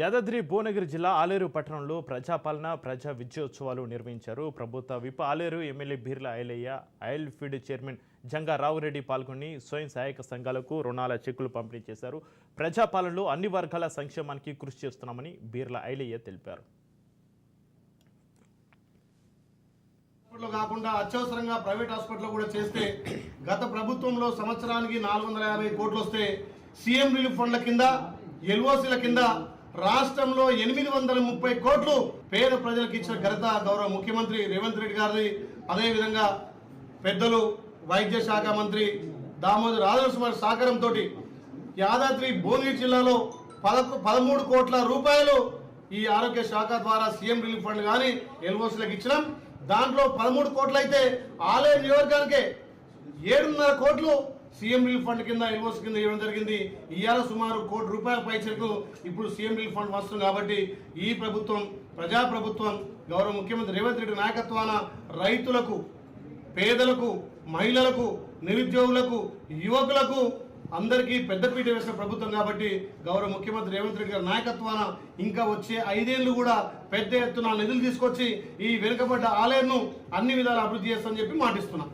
యాదాద్రి భువనగిరి జిల్లా ఆలేరు పట్టణంలో ప్రజాపాలన ప్రజా విజయోత్సవాలు నిర్వహించారు. ప్రభుత్వ whip Aleru MLA Birla Ailaiah oil fed chairman Janga Raoreddy పాల్గొని స్వయం సహాయక సంఘాలకు రుణాల చెక్కులు పంపిణీ చేశారు. ప్రజాపాలనలో అన్ని వర్గాల సంక్షేమానికి కృషి చేస్తున్నామని బీర్ల ఐలయ్య తెలిపారు. కాకుండా అత్యవసరంగా ప్రైవేట్ హాస్పిటల్ కూడా చేస్తే గత ప్రభుత్వంలో సంవత్సరానికి నాలుగు వందల యాభై కోట్లు వస్తే సీఎం రిలీఫ్ ఫండ్ల కింద ఎల్ఓసీల కింద రాష్ట్రంలో ఎనిమిది వందల ముప్పై కోట్లు పేద ప్రజలకు ఇచ్చిన ఘనత గౌరవ ముఖ్యమంత్రి రేవంత్ రెడ్డి గారిది. అదేవిధంగా పెద్దలు వైద్య శాఖ మంత్రి దామోదర్ రాజనరసింహ సహకారంతో యాదాద్రి భువనగిరి జిల్లాలో పదకొ పదమూడు కోట్ల రూపాయలు ఈ ఆరోగ్య శాఖ ద్వారా సీఎం రిలీఫ్ ఫండ్ కానీ ఎల్ఓసీలకు ఇచ్చినాం. దాంట్లో పదమూడు కోట్లు అయితే ఆలయ నియోజకానికే ఏడున్నర కోట్లు సీఎం రిలీఫ్ ఫండ్ కింద ఎల్ఓసి కింద ఇవ్వడం జరిగింది. ఇవాళ సుమారు కోటి రూపాయల పైచలకు ఇప్పుడు సీఎం రిలీఫ్ ఫండ్ వస్తుంది కాబట్టి ఈ ప్రభుత్వం ప్రజా ప్రభుత్వం గౌరవ ముఖ్యమంత్రి రేవంత్ రెడ్డి నాయకత్వాన రైతులకు పేదలకు మహిళలకు నిరుద్యోగులకు యువకులకు అందరికీ పెద్దపీట వేసిన ప్రభుత్వం కాబట్టి గౌరవ ముఖ్యమంత్రి రేవంత్ రెడ్డి గారి నాయకత్వాన ఇంకా వచ్చే ఐదేళ్ళు కూడా పెద్ద ఎత్తున నిధులు తీసుకొచ్చి ఈ వెనుకబడ్డ ఆలయంను అన్ని విధాలు అభివృద్ధి చేస్తామని చెప్పి మాటిస్తున్నాం.